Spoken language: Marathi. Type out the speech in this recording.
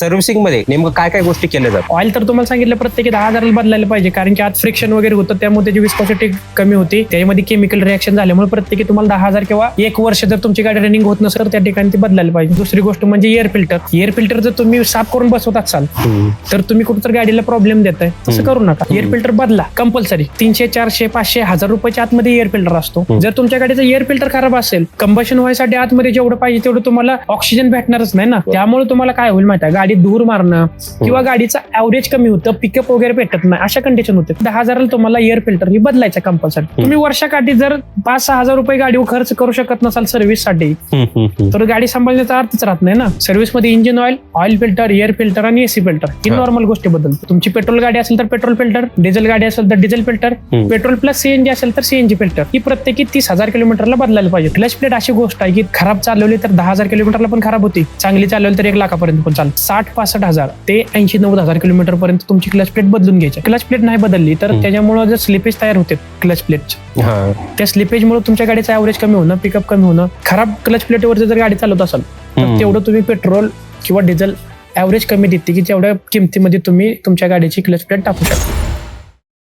सर्व्हिसिंगमध्ये नेमकं काय काय गोष्टी केल्या जातात? ऑइल तर तुम्हाला सांगितलं प्रत्येकी दहा हजाराला बदलायला पाहिजे कारण की आज फ्रिक्शन वगैरे होतं त्यामुळे त्याची विस्कॉसिटी कमी होती. त्याच्यामध्ये केमिकल रिएक्शन झाल्यामुळे प्रत्येकी तुम्हाला दहा हजार किंवा एक वर्ष जर तुमची गाडी रनिंग होत नसेल तर त्या ठिकाणी ती बदलायला पाहिजे. दुसरी गोष्ट म्हणजे एअर फिल्टर एअर फिल्टर जर तुम्ही साफ करून बसवत असाल तर तुम्ही कुठं गाडीला प्रॉब्लेम देताय. तसं करू नका. एअर फिल्टर बदला कंपल्सरी तीनशे चारशे पाचशे हजार रुपयाच्या आतमध्ये एअर फिल्टर असतो. जर तुमच्या गाडीचा एअर फिल्टर खराब असेल कंबशन व्हायसाठी आतमध्ये जेवढं पाहिजे तेवढं तुम्हाला ऑक्सिजन भेटणारच नाही ना? त्यामुळे तुम्हाला काय होईल माहिती आहे? गाडी धूर मारणं किंवा गाडीचं ॲव्हरेज कमी होतं पिकअप वगैरे भेटत नाही अशा कंडिशन होते. दहा हजाराला तुम्हाला एअर फिल्टर ही बदलायचं कंपल्सरी तुम्ही वर्षाकाठी जर पाच सहा हजार रुपये गाडीवर खर्च करू शकत नसाल सर्व्हिससाठी तर गाडी सांभाळण्याचा अर्थच राहत नाही ना. सर्व्हिसमध्ये engine oil oil filter air filter आणि एसी फिल्टर ही हा. नॉर्मल गोष्टी बदलतात. तुमची पेट्रोल गाडी असेल तर पेट्रोल फिल्टर डिझेल गाडी असेल तर diesel filter. Petrol plus CNG असेल तर सीएनजी फिल्टर ही प्रत्येकी तीस हजार किलोमीटरला बदलायला पाहिजे. क्लच प्लेट अशी गोष्ट आहे की खराब चालवली तर दहा हजार किलोमीटरला पण खराब होती. चांगली चालवली तर एक लाखापर्यंत पण चालते. साठ पासष्ट हजार ते ऐंशी नव्वद हजार किलोमीटर पर्यंत तुमची क्लच प्लेट बदलून घ्यायची क्लच प्लेट नाही बदलली तर. त्याच्यामुळे जर स्लिपेज तयार होते क्लच प्लेट हा त्या स्लिपेजमुळे तुमच्या गाडीचं ॲव्हरेज कमी होणं पिकअप कमी होणं खराब क्लच प्लेटवर जर गाडी चालवत असाल तर. तेवढं तुम्ही पेट्रोल किंवा डिझेल ॲव्हरेज कमी देते की जेवढ्या किमतीमध्ये तुम्ही तुमच्या गाडीची क्लच प्लेट टाकू शकता